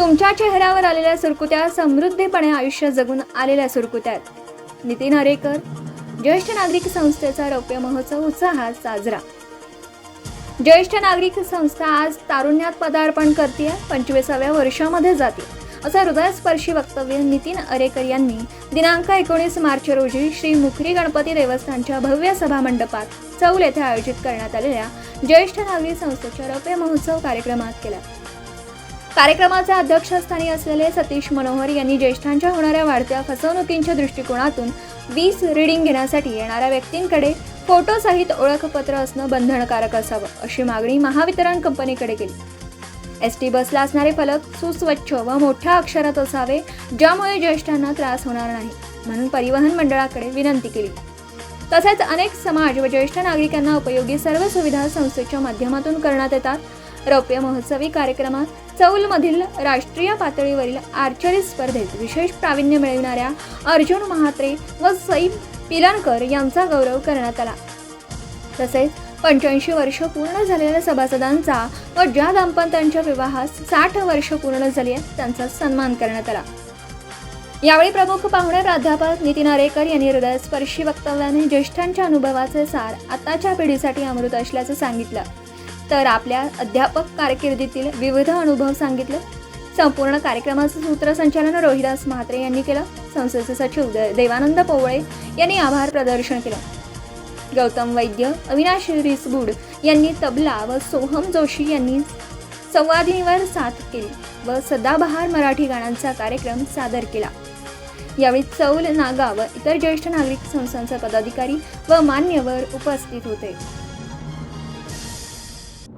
तुमच्या चेहऱ्यावर आलेल्या सुरकुत्या समृद्धीपणे आयुष्य जगून आलेल्या सुरकुत्या आहेत. नितीन हरेकर ज्येष्ठ नागरिक संस्थेचा रौप्य महोत्सव उत्साहात साजरा. ज्येष्ठ नागरिक संस्था आज तारुण्यात पदार्पण करते पंचवीसाव्या वर्षामध्ये जाते. असं हृदयस्पर्शी वक्तव्य नितीन अरेकर यांनी दिनांक एकोणीस मार्च रोजी श्री मुखरी गणपती देवस्थानच्या भव्य सभा मंडपात चौल येथे आयोजित करण्यात आलेल्या ज्येष्ठ नागरिक संस्थेच्या रौप्य महोत्सव कार्यक्रमात केला. कार्यक्रमाच्या अध्यक्षस्थानी असलेले सतीश मनोहर यांनी ज्येष्ठांच्या होणाऱ्या वाढत्या फसवणुकींच्या दृष्टिकोनातून वीस रीडिंग घेण्यासाठी येणाऱ्या व्यक्तींकडे फोटोसहित ओळखपत्र असणं बंधनकारक असावं अशी मागणी महावितरण कंपनीकडे केली. एस टी बसला असणारे फलक सुस्वच्छ व मोठ्या अक्षरात असावे ज्यामुळे ज्येष्ठांना त्रास होणार नाही म्हणून परिवहन मंडळाकडे विनंती केली. तसेच अनेक समाज व ज्येष्ठ नागरिकांना उपयोगी सर्व सुविधा संस्थेच्या माध्यमातून करण्यात येतात रौप्य महोत्सवी कार्यक्रमात चौलमधील राष्ट्रीय पातळीवरील आर्चरी स्पर्धेत विशेष प्रावीण्य मिळविणाऱ्या अर्जुन महात्रे व सईद पिलाणकर यांचा गौरव करण्यात आला. तसेच पंच्याऐंशी वर्ष पूर्ण झालेल्या सभासदांचा व ज्या दाम्पत्यांच्या विवाहास साठ वर्ष पूर्ण झाली आहेत त्यांचा सन्मान करण्यात आला. यावेळी प्रमुख पाहुणे प्राध्यापक नितीन आरेकर यांनी हृदयस्पर्शी वक्तव्याने ज्येष्ठांच्या अनुभवाचे सार आताच्या पिढीसाठी अमृत असल्याचं सांगितलं. तर आपल्या अध्यापक कारकिर्दीतील विविध अनुभव सांगितले. संपूर्ण कार्यक्रमाचं सूत्रसंचालन रोहिदास म्हात्रे यांनी केलं. संस्थेचे सचिव देवानंद पोवळे यांनी आभार प्रदर्शन केलं. गौतम वैद्य अविनाश रिसबुड यांनी तबला व सोहम जोशी यांनी संवादिनीवर साथ केली व सदाबहार मराठी गाण्यांचा कार्यक्रम सादर केला. यावेळी चौल नागा व इतर ज्येष्ठ नागरिक संस्थांचे पदाधिकारी व मान्यवर उपस्थित होते.